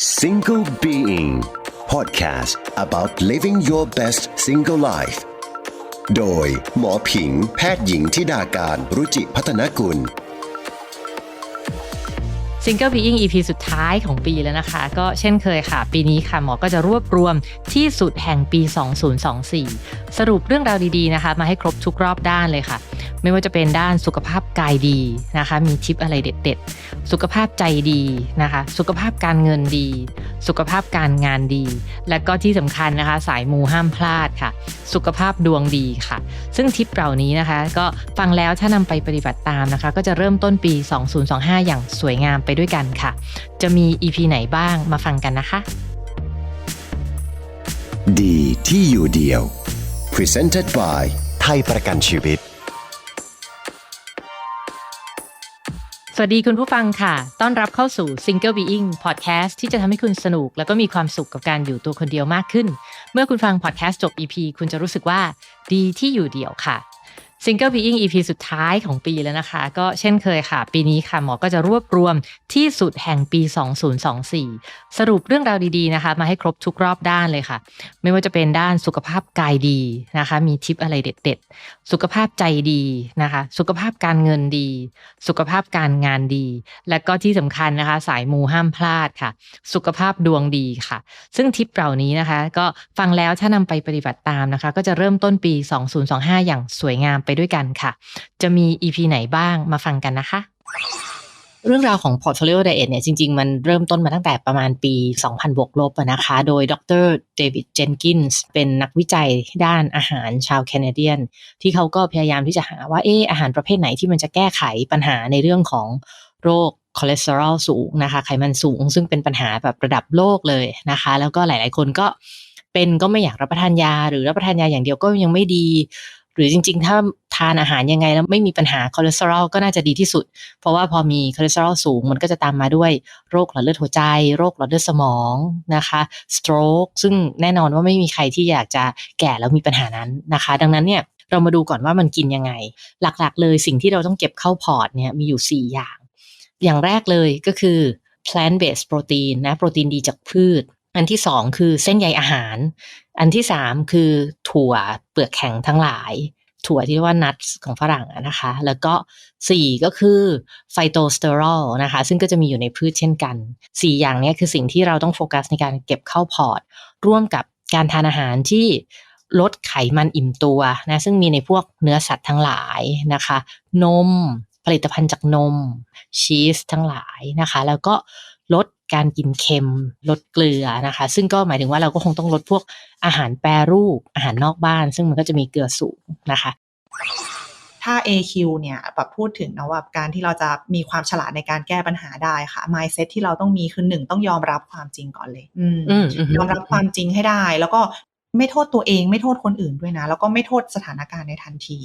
Single Being Podcast about living your best single life โดยหมอผิงแพทย์หญิงทิดาการรุจิพัฒนกุล Single Being EP สุดท้ายของปีแล้วนะคะ ก็เช่นเคยค่ะ ปีนี้ค่ะหมอก็จะรวบรวมที่สุดแห่งปี 2024 สรุปเรื่องราวดีๆนะคะ มาให้ครบทุกรอบด้านเลยค่ะ ไม่ว่าจะเป็นด้านสุขภาพกายดีนะคะ มีทิปอะไรเด็ด ๆ สุขภาพใจดีนะคะ สุขภาพการเงินดี สุขภาพการงานดี และก็ที่สำคัญนะคะ สายมูห้ามพลาดค่ะ สุขภาพดวงดีค่ะ ซึ่งทิปเหล่านี้นะคะ ก็ฟังแล้วถ้านำไปปฏิบัติตามนะคะ ก็จะเริ่มต้นปี 2025 อย่างสวยงามไปด้วยกันค่ะ จะมี EP ไหนบ้างมาฟังกันนะคะ ดีที่อยู่เดียว Presented by ไทยประกันชีวิต สวัสดีคุณผู้ฟังค่ะ ต้อนรับเข้าสู่ Single Being Podcast ที่จะทำให้คุณสนุก แล้วก็มีความสุขกับการอยู่ตัวคนเดียวมากขึ้น เมื่อคุณฟัง podcast จบ EP คุณจะรู้สึกว่าดีที่อยู่เดี่ยวค่ะ Single Being EP สุดท้ายของปีแล้วนะคะ ก็เช่นเคยค่ะ ปีนี้ค่ะหมอก็จะรวบรวมที่สุดแห่งปี 2024 สรุปเรื่องราวดีๆนะคะ มาให้ครบทุกรอบด้านเลยค่ะ ไม่ว่าจะเป็นด้านสุขภาพกายดีนะคะ มีทิปอะไรเด็ดๆ สุขภาพใจดีนะคะ สุขภาพการเงินดี สุขภาพการงานดี และก็ที่สำคัญนะคะ สายมูห้ามพลาดค่ะ สุขภาพดวงดีค่ะ ซึ่งทิปเหล่านี้นะคะ ก็ฟังแล้วถ้านำไปปฏิบัติตามนะคะ ก็จะเริ่มต้นปี 2025 อย่างสวยงามไปด้วยกันค่ะ จะมี EP ไหนบ้างมาฟังกันนะคะเรื่องราวของ portfolio diet เนี่ยจริง ๆ มันเริ่มต้นมาตั้งแต่ประมาณปี 2000 บวกลบนะคะ โดยดรเดวิดเจนกินส์เป็นนักวิจัยด้านอาหารชาวแคนาเดียน ที่เขาก็พยายามที่จะหาว่าเอออาหารประเภทไหนที่มันจะแก้ไขปัญหาในเรื่องของโรคคอเลสเตอรอลสูงนะคะ ไขมันสูง ซึ่งเป็นปัญหาแบบระดับโลกเลยนะคะ แล้วก็หลาย ๆ คนก็เป็นก็ไม่อยากรับประทานยา หรือรับประทานยาอย่างเดียวก็ยังไม่ดี หรือจริง ๆ ถ้าทานอาหารยังไงแล้วไม่มีปัญหาคอเลสเตอรอลก็น่าจะดีที่สุด เพราะว่าพอมีคอเลสเตอรอลสูงมันก็จะตามมาด้วยโรคหลอดเลือดหัวใจ โรคหลอดเลือดสมองนะคะสโตรกซึ่งแน่นอนว่าไม่มีใครที่อยากจะแก่แล้วมีปัญหานั้นนะคะ ดังนั้นเนี่ยเรามาดูก่อนว่ามันกินยังไง หลักๆ เลยสิ่งที่เราต้องเก็บเข้าพอร์ตเนี่ยมีอยู่ 4 อย่าง อย่างแรกเลยก็คือ plant based protein นะโปรตีนดีจากพืช อันที่สองคือเส้นใยอาหาร อันที่สามคือถั่วเปลือกแข็งทั้งหลาย ถั่วที่เรียกว่านัทของฝรั่งนะคะ แล้วก็สี่ก็คือไฟโตสเตอรอลนะคะ ซึ่งก็จะมีอยู่ในพืชเช่นกันสี่อย่างนี้คือสิ่งที่เราต้องโฟกัสในการเก็บเข้าพอร์ต ร่วมกับการทานอาหารที่ลดไขมันอิ่มตัวนะซึ่งมีในพวกเนื้อสัตว์ทั้งหลายนะคะ นม ผลิตภัณฑ์จากนมชีสทั้งหลายนะคะ แล้วก็ลด การกินเค็มลดเกลือนะคะ ซึ่งก็หมายถึงว่าเราก็คงต้องลดพวกอาหารแปรรูปอาหารนอกบ้าน ซึ่งมันก็จะมีเกลือสูงนะคะถ้า AQ เนี่ยแบบพูดถึงนะว่าการที่เราจะมีความฉลาดในการแก้ปัญหาได้ค่ะ mindset ที่เราต้องมีคือหนึ่งต้องยอมรับความจริงก่อนเลยอืมอืมอืมยอมรับความจริงให้ได้ แล้วก็ไม่โทษตัวเอง ไม่โทษคนอื่นด้วยนะ แล้วก็ไม่โทษสถานการณ์ในทันที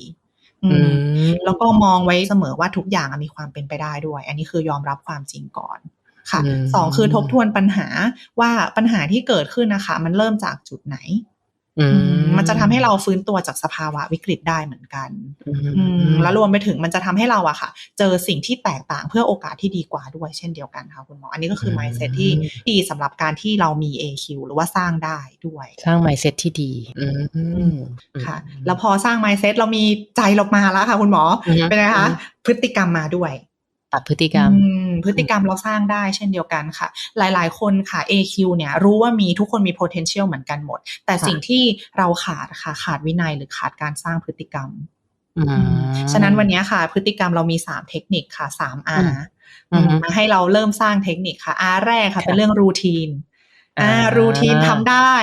อือืมมแล้วก็มองไว้เสมอว่าทุกอย่างอะมีความเป็นไปได้ด้วย อันนี้คือยอมรับความจริงก่อน ค่ะอืมสองคือทบทวนปัญหาว่าปัญหาที่เกิดขึ้นนะคะ มันเริ่มจากจุดไหนอือืมมันจะทำให้เราฟื้นตัวจากสภาวะวิกฤตได้เหมือนกันอือืมมแล้วรวมไปถึงมันจะทำให้เราอะค่ะ เจอสิ่งที่แตกต่างเพื่อโอกาสที่ดีกว่าด้วยเช่นเดียวกันค่ะคุณหมอ อันนี้ก็คือ mindset ที่ดีสำหรับการที่เรามี AQ หรือว่าสร้างได้ด้วย สร้าง mindset ที่ดีอืมค่ะ แล้วพอสร้าง mindset เรามีใจเรามาแล้วค่ะ คุณหมออือฮึเป็นไงคะพฤติกรรมมาด้วย ปรับพฤติกรรมอืมพฤติกรรมเราสร้างได้เช่นเดียวกันค่ะ หลายๆ คนค่ะ AQ เนี่ยรู้ว่ามีทุกคนมี potential เหมือนกันหมด แต่ค่ะสิ่งที่เราขาดค่ะขาดวินัยหรือขาดการสร้างพฤติกรรมอืมฉะนั้นวันนี้ค่ะ พฤติกรรมเรามี3เทคนิคค่ะ3อื R มอืมมาให้เราเริ่มสร้างเทคนิคค่ะ R แรกค่ะค่ะเป็นเรื่องรูทีนอ่าอ่ารูทีนทำได้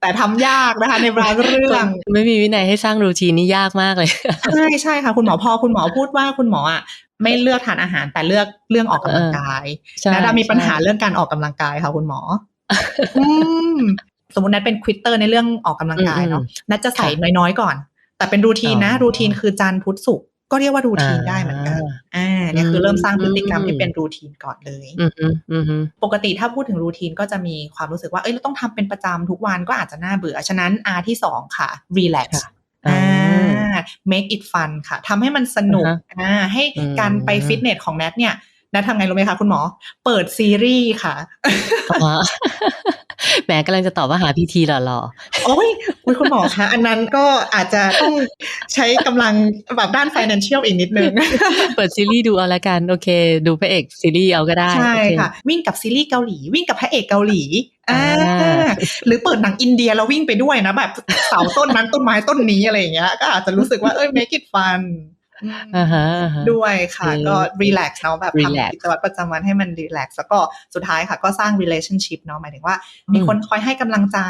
แต่ทำยากนะคะในบางเรื่อง ไม่มีวินัยให้สร้างรูทีนนี่ยากมากเลย ใช่ใช่ค่ะ คุณหมอพอคุณหมอพูดว่าคุณหมออะ ไม่เลือกทานอาหารแต่เลือกเรื่องออกกำลังกายใช่นะดามีปัญหาใช่เรื่องการออกกำลังกายค่ะคุณหมออืมสมมตินัทเป็นควิตเตอร์ในเรื่องออกกำลังกายเนาะนัทจะใส่น้อยๆก่อน แต่เป็นรูทีนนะอ๋อรูทีนคือจันทร์พุธศุกร์ก็เรียกว่ารูทีนได้เหมือนกัน อ่า เนี่ยคือเริ่มสร้างพฤติกรรมอืมที่เป็นรูทีนก่อนเลยอืมอืมอืมอืมปกติถ้าพูดถึงรูทีนก็จะมีความรู้สึกว่า เอ้ย เราต้องทำเป็นประจำทุกวันก็อาจจะน่าเบื่อ ฉะนั้น R ที่สองค่ะ relax ค่ะ อ่าอ่า make it fun ค่ะทำให้มันสนุกอ่าฮะอ่าให้อืมการไปฟิตเนสของแนทเนี่ยนัดทำไงรู้ไหมคะคุณหมอ เปิดซีรีส์ค่ะอ๋อ แหมกำลังจะตอบว่าหาพีทีหล่อโอ้ยอุ๊ยคุณหมอคะ อันนั้นก็อาจจะต้องใช้กำลังแบบด้าน financial อีกนิดนึงๆเปิดซีรีส์ดูเอาละกัน โอเค ดูพระเอกซีรีส์เอาก็ได้ ใช่โอเคค่ะ วิ่งกับซีรีส์เกาหลี วิ่งกับพระเอกเกาหลีอ่าอ่าหรือเปิดหนังอินเดียแล้ววิ่งไปด้วยนะ แบบเสาต้นนั้นต้นไม้ต้นนี้อะไรอย่างเงี้ย ก็อาจจะรู้สึกว่าเอ้ย make it fun อืมอ่าฮะอ่าฮะด้วยค่ะโอเคก็รีแลกซ์เนาะแบบ relax ทำกิจวัตรประจำวันให้มันรีแลกซ์แล้วก็สุดท้ายค่ะ ก็สร้าง relationship เนาะหมายถึงว่า มีคนคอยให้กำลังใจ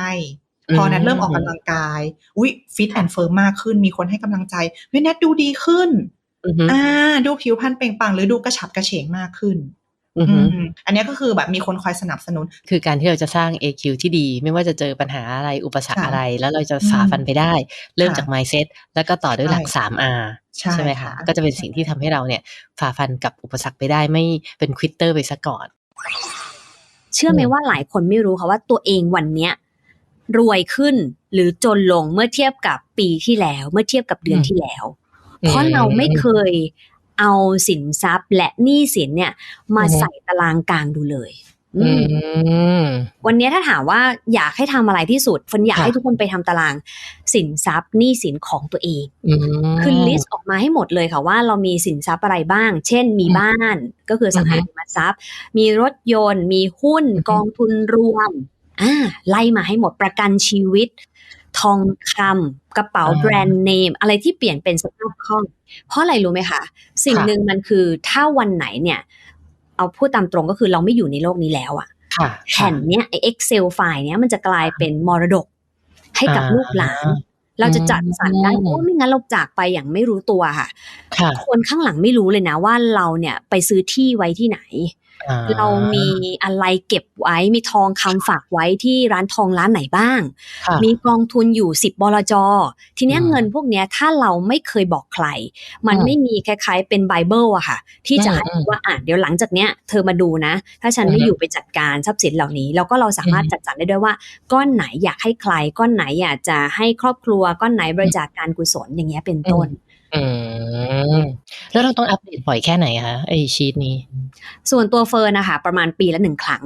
พอแนทเริ่มออกกำลังกาย อุ้ยฟิตแอนด์เฟิร์มมากขึ้น มีคนให้กำลังใจเฮ้ยแนทดูดีขึ้นอือฮึอ่าดูผิวพรรณเปล่งปลั่งหรือดูกระฉับกระเฉงมากขึ้น อือฮึอืมอันเนี้ยก็คือแบบมีคนคอยสนับสนุน คือการที่เราจะสร้าง AQ ที่ดี ไม่ว่าจะเจอปัญหาอะไรอุปสรรคค่ะอะไร แล้วเราจะฝ่าฟันไปได้ เริ่มค่ะจาก mindset แล้วก็ต่อด้วยหลักใช่ 3R ใช่ไหมค่ะคะก็จะเป็นสิ่งที่ทำให้เราเนี่ยฝ่าฟันกับอุปสรรคไปได้ไม่เป็นควิตเตอร์ไปซะก่อน เชื่อไหมอืมว่าหลายคนไม่รู้ค่ะว่าตัวเองวันเนี้ยรวยขึ้นหรือจนลงเมื่อเทียบกับปีที่แล้ว เมื่อเทียบกับเดือนที่แล้ว เพราะเราไม่เคย เอาสินทรัพย์และหนี้สินเนี่ยมาอือฮึใส่ตารางกลางดูเลยอือืมมวันนี้ถ้าถามว่าอยากให้ทำอะไรที่สุดฝนอยากค่ะให้ทุกคนไปทำตารางสินทรัพย์หนี้สินของตัวเองอืมคือลิสต์ออกมาให้หมดเลยค่ะว่าเรามีสินทรัพย์อะไรบ้าง เช่น มีอืมบ้านก็คือสังหาอือฮึริมทรัพย์ มีรถยนต์ มีหุ้นอือฮึกองทุนรวมอ่าไล่มาให้หมดประกันชีวิต ทองคำ กระเป๋าแบรนด์เนมอะไรที่เปลี่ยนเป็นสภาพคล่อง เพราะอะไรรู้ไหมคะสิ่งหนึ่งมันคือถ้าวันไหนเนี่ย เอาพูดตามตรงก็คือเราไม่อยู่ในโลกนี้แล้วอะค่ะแผ่นเนี้ยไอ Excel ไฟล์เนี้ยมันจะกลายเป็นมรดกให้กับอ่าลูกหลานเราจะจัดสรรได้อืมเพราะว่าไม่งั้นเราจากไปอย่างไม่รู้ตัวค่ะค่ะ คนข้างหลังไม่รู้เลยนะว่าเราเนี่ยไปซื้อที่ไว้ที่ไหนอ่ เรามีอะไรเก็บไว้ มีทองคำฝากไว้ที่ร้านทองร้านไหนบ้างค่ะมีกองทุนอยู่10บลจ ทีเนี้ยอืมเงินพวกเนี้ยถ้าเราไม่เคยบอกใคร มันอืมไม่มีคล้ายๆเป็นไบเบิลอะค่ะ ที่จะอืมให้อืมว่าอะเดี๋ยวหลังจากเนี้ยเธอมาดูนะ ถ้าฉันไม่อือฮึอยู่ไปจัดการทรัพย์สินเหล่านี้ แล้วก็เราสามารถอืมจัดสรรได้ด้วยว่า ก้อนไหนอยากให้ใคร ก้อนไหนอยากจะให้ครอบครัว ก้อนไหนบริจาคการกุศลอย่างเงี้ยเป็นต้น อืม แล้วเราต้องอัปเดตบ่อยแค่ไหนคะ ไอชีตนี้ ส่วนตัวเฟิร์นนะคะประมาณปีละหนึ่งครั้ง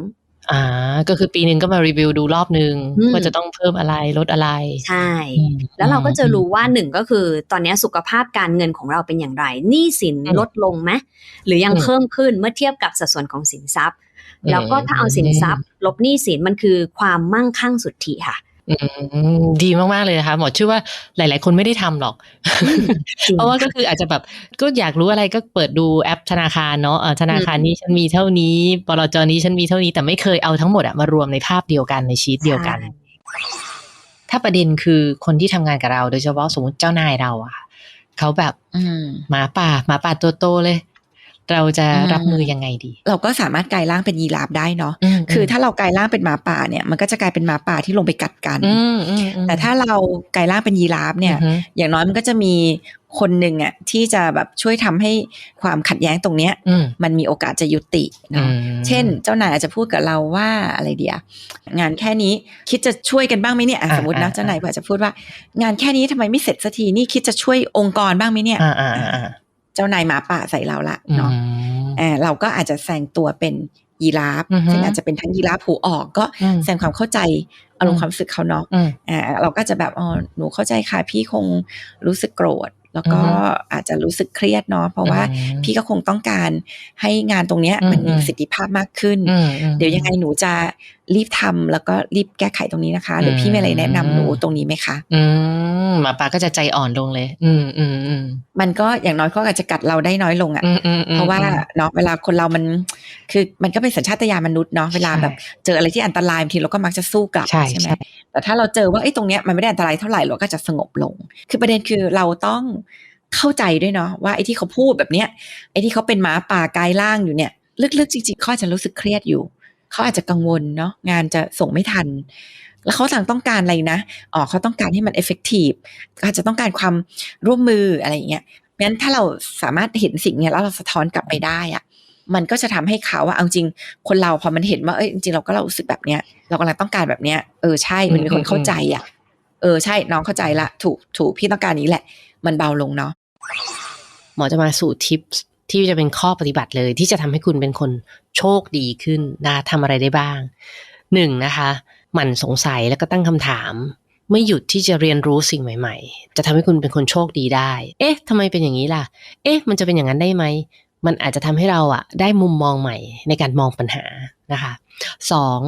อ่า ก็คือปีหนึ่งก็มารีวิวดูรอบนึงอืม ว่าจะต้องเพิ่มอะไรลดอะไรใช่ อืมแล้วเราก็จะรู้ว่าหนึ่งก็คือตอนนี้สุขภาพการเงินของเราเป็นอย่างไรหนี้สินอืมลดลงไหมหรือยังอืมเพิ่มขึ้นเมื่อเทียบกับสัดส่วนของสินทรัพย์อืมแล้วก็ถ้าเอาสินทรัพย์ ลบหนี้สินมันคือความมั่งคั่งสุทธิค่ะ อืมดีมาก ๆ เลยนะคะหมอเชื่อว่าหลาย ๆ คนไม่ได้ทำหรอกจริงเพราะว่าก็คืออาจจะแบบก็อยากรู้อะไรก็เปิดดูแอปธนาคารเนาะเออธนาคารนี้ฉันมีเท่านี้บลจนี้ฉันมีเท่านี้แต่ไม่เคยเอาทั้งหมดอะมารวมในภาพเดียวกันในชีตเดียวกันใช่ถ้าประเด็นคือคนที่ทำงานกับเรา โดยเฉพาะสมมติเจ้านายเราอะค่ะเขาแบบอืมหมาป่าหมาป่าตัวโตเลย เราจะอืมรับมือยังไงดี เราก็สามารถกลายร่างเป็นยีราฟได้เนาะมคือถ้าเรากลายร่างเป็นหมาป่าเนี่ย มันก็จะกลายเป็นหมาป่าที่ลงไปกัดกันอืมอืมอืมแต่ถ้าเรากลายร่างเป็นยีราฟเนี่ยอือฮึอย่างน้อยมันก็จะมีคนหนึ่งอะที่จะแบบช่วยทำให้ความขัดแย้งตรงเนี้ยอืมมันมีโอกาสจะยุติอืเนาะมเช่น เจ้านายอาจจะพูดกับเราว่าอะไรเดียงานแค่นี้คิดจะช่วยกันบ้างไหมเนี่ยอะอ่าสมมตินะอ่าเจ้านายอาจจะพูดว่า งานแค่นี้ทำไมไม่เสร็จสักทีนี่คิดจะช่วยองค์กรบ้างไหมเนี่ย อ่าอ่าอ่าอ่าเจ้านายหมาป่าใส่เราละอืเนาะมอ่าเราก็อาจจะแสดงตัวเป็นยีราฟอือฮึซึ่งอาจจะเป็นทั้งยีราฟหูออกก็อืมแสดงความเข้าใจอารมณ์ความรู้สึกเขาเนาะอืมอ่าเราก็จะแบบอ๋อหนูเข้าใจค่ะพี่คงรู้สึกโกรธ แล้วก็อือฮึอาจจะรู้สึกเครียดเนาะเพราะว่าอืมพี่ก็คงต้องการให้งานตรงเนี้ยอืมมันมีอืมประสิทธิภาพมากขึ้นอืมอืมเดี๋ยวยังไงหนูจะ รีบทำแล้วก็รีบแก้ไขตรงนี้นะคะ หรืออมพี่มีอะไรแนะนำหนูตรงนี้ไหมคะ อืมหมาป่าก็จะใจอ่อนลงเลย อืมอืมอืมมันก็อย่างน้อยก็อาจจะกัดเราได้น้อยลงอะ่ะอืมอืมอืมเพราะว่าเนาะเวลาคนเรามัน คือมันก็เป็นสัญชาตญาณมนุษย์เนาะเวลาแบบเจออะไรที่อันตรายบางทีเราก็มักจะสู้กลับใช่ใช่ไหมใช่แต่ถ้าเราเจอว่าไอ้ยตรงเนี้ยมันไม่ได้อันตรายเท่าไหร่เราก็จะสงบลง คือประเด็นคือเราต้องเข้าใจด้วยเนาะว่าไอ้ที่เขาพูดแบบเนี้ยไอ้ที่เขาเป็นหมาป่ากายล่างอยู่เนี่ยลึกๆจริงๆเขาอาจจะรู้สึกเครียดอยู่ เขาอาจจะกังวลเนาะงานจะส่งไม่ทัน แล้วเขาต่างต้องการอะไรนะอ๋อเขาต้องการให้มัน effective อาจจะต้องการความร่วมมืออะไรอย่างเงี้ยเพราะฉะนั้นถ้าเราสามารถเห็นสิ่งเนี้ยแล้วเราสะท้อนกลับไปได้อะมันก็จะทำให้เขาว่าเอาจริงคนเราพอมันเห็นว่าเอ้ยจริงๆเราก็เรารู้สึกแบบเนี้ย เรากำลังต้องการแบบเนี้ยเออใช่มันมีคนเข้าใจอะ เออใช่น้องเข้าใจละ ถูกถูกพี่ต้องการนี้แหละ มันเบาลงเนาะหมอจะมาสู่ทิป ที่จะเป็นข้อปฏิบัติเลย ที่จะทำให้คุณเป็นคนโชคดีขึ้นนะทำอะไรได้บ้างหนึ่งนะคะหมั่นสงสัยแล้วก็ตั้งคำถาม ไม่หยุดที่จะเรียนรู้สิ่งใหม่ ๆ จะทำให้คุณเป็นคนโชคดีได้ เอ๊ะทำไมเป็นอย่างนี้ล่ะ เอ๊ะ มันจะเป็นอย่างนั้นได้ไหมมันอาจจะทำให้เราอะได้มุมมองใหม่ในการมองปัญหานะคะสอง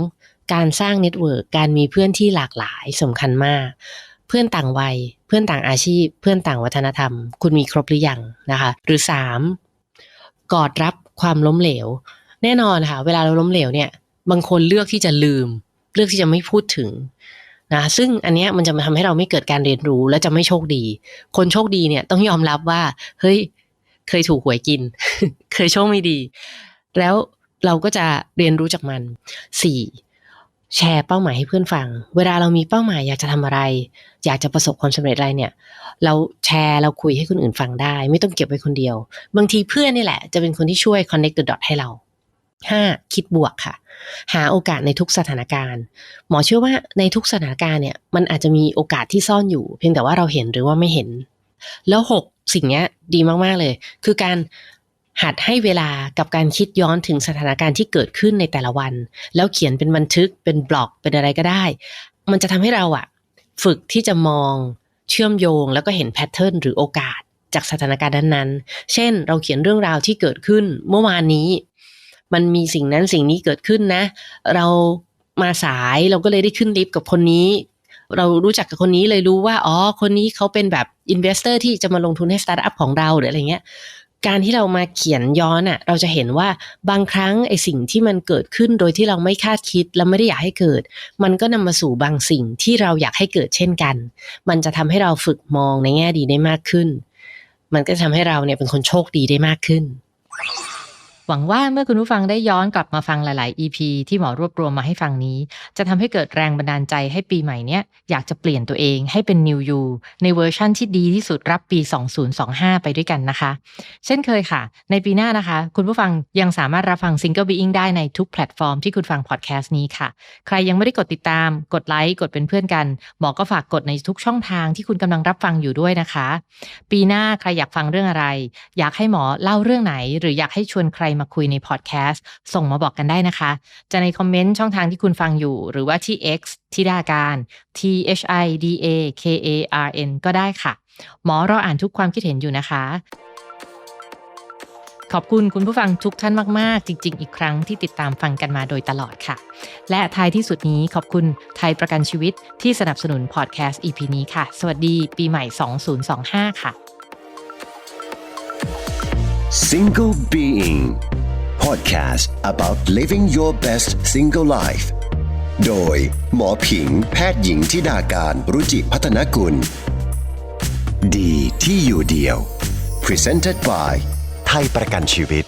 การสร้างเน็ตเวิร์กการมีเพื่อนที่หลากหลายสำคัญมาก เพื่อนต่างวัย เพื่อนต่างอาชีพ เพื่อนต่างวัฒนธรรม คุณมีครบหรือยังนะคะ หรือสาม กอดรับความล้มเหลว แน่นอนค่ะ เวลาเราล้มเหลวเนี่ย บางคนเลือกที่จะลืม เลือกที่จะไม่พูดถึงนะซึ่งอันเนี้ยมันจะมาทำให้เราไม่เกิดการเรียนรู้และจะไม่โชคดี คนโชคดีเนี่ยต้องยอมรับว่า เฮ้ย เคยถูกหวยกิน เคยโชคไม่ดี แล้วเราก็จะเรียนรู้จากมันสี่ แชร์เป้าหมายให้เพื่อนฟัง เวลาเรามีเป้าหมายอยากจะทำอะไร อยากจะประสบความสำเร็จอะไรเนี่ย เราแชร์เราคุยให้คนอื่นฟังได้ ไม่ต้องเก็บไว้คนเดียว บางทีเพื่อนนี่แหละ จะเป็นคนที่ช่วย connect the dot ให้เราห้าคิดบวกค่ะ หาโอกาสในทุกสถานการณ์ หมอเชื่อว่าในทุกสถานการณ์เนี่ยมันอาจจะมีโอกาสที่ซ่อนอยู่ เพียงแต่ว่าเราเห็นหรือว่าไม่เห็น แล้วหกสิ่งนี้ดีมาก ๆ เลย คือการ หัดให้เวลากับการคิดย้อนถึงสถานการณ์ที่เกิดขึ้นในแต่ละวัน แล้วเขียนเป็นบันทึกเป็นบล็อกเป็นอะไรก็ได้ มันจะทำให้เราอะฝึกที่จะมองเชื่อมโยงแล้วก็เห็นแพทเทิร์นหรือโอกาสจากสถานการณ์นั้นๆ เช่น เราเขียนเรื่องราวที่เกิดขึ้นเมื่อวานนี้ มันมีสิ่งนั้นสิ่งนี้เกิดขึ้นนะ เรามาสายเราก็เลยได้ขึ้นลิฟต์กับคนนี้ เรารู้จักกับคนนี้เลยรู้ว่า อ๋อ คนนี้เขาเป็นแบบอินเวสเตอร์ที่จะมาลงทุนให้สตาร์ทอัพของเราหรืออะไรเงี้ย การที่เรามาเขียนย้อนอะ่ะเราจะเห็นว่าบางครั้งไอสิ่งที่มันเกิดขึ้นโดยที่เราไม่คาดคิดและไม่ได้อยากให้เกิด มันก็นำมาสู่บางสิ่งที่เราอยากให้เกิดเช่นกัน มันจะทำให้เราฝึกมองในแง่ดีได้มากขึ้น มันก็จะทำให้เราเนี่ยเป็นคนโชคดีได้มากขึ้น หวังว่าเมื่อคุณผู้ฟังได้ย้อนกลับมาฟังหลาย ๆ EP ที่หมอรวบรวมมาให้ฟังนี้ จะทำให้เกิดแรงบันดาลใจให้ปีใหม่เนี้ยอยากจะเปลี่ยนตัวเองให้เป็น New You ในเวอร์ชั่นที่ดีที่สุดรับปี 2025 ไปด้วยกันนะคะ เช่นเคยค่ะ ในปีหน้านะคะ คุณผู้ฟังยังสามารถรับฟัง Single Being ได้ในทุกแพลตฟอร์มที่คุณฟังพอดแคสต์นี้ค่ะ ใครยังไม่ได้กดติดตาม กดไลค์กดเป็นเพื่อนกัน หมอก็ฝากกดในทุกช่องทางที่คุณกำลังรับฟังอยู่ด้วยนะคะ ปีหน้าใครอยากฟังเรื่องอะไร อยากให้หมอเล่าเรื่องไหน หรืออยากให้ชวนใครมาคุยในพอดแคสต์ส่งมาบอกกันได้นะคะ จะในคอมเมนต์ช่องทางที่คุณฟังอยู่ หรือว่าที่ X ที่ดาการ T H I D A K A R N ก็ได้ค่ะ หมอรออ่านทุกความคิดเห็นอยู่นะคะขอบคุณคุณผู้ฟังทุกท่านมาก ๆ จริง ๆ อีกครั้งที่ติดตามฟังกันมาโดยตลอดค่ะ และท้ายที่สุดนี้ขอบคุณไทยประกันชีวิตที่สนับสนุนพอดแคสต์ EP นี้ค่ะ สวัสดีปีใหม่ 2025 ค่ะ Single Being Podcast about living your best single life โดย หมอผิงแพทย์หญิงทิดาการรุจิพัฒนกุล ดีที่อยู่เดียว Presented by ไทยประกันชีวิต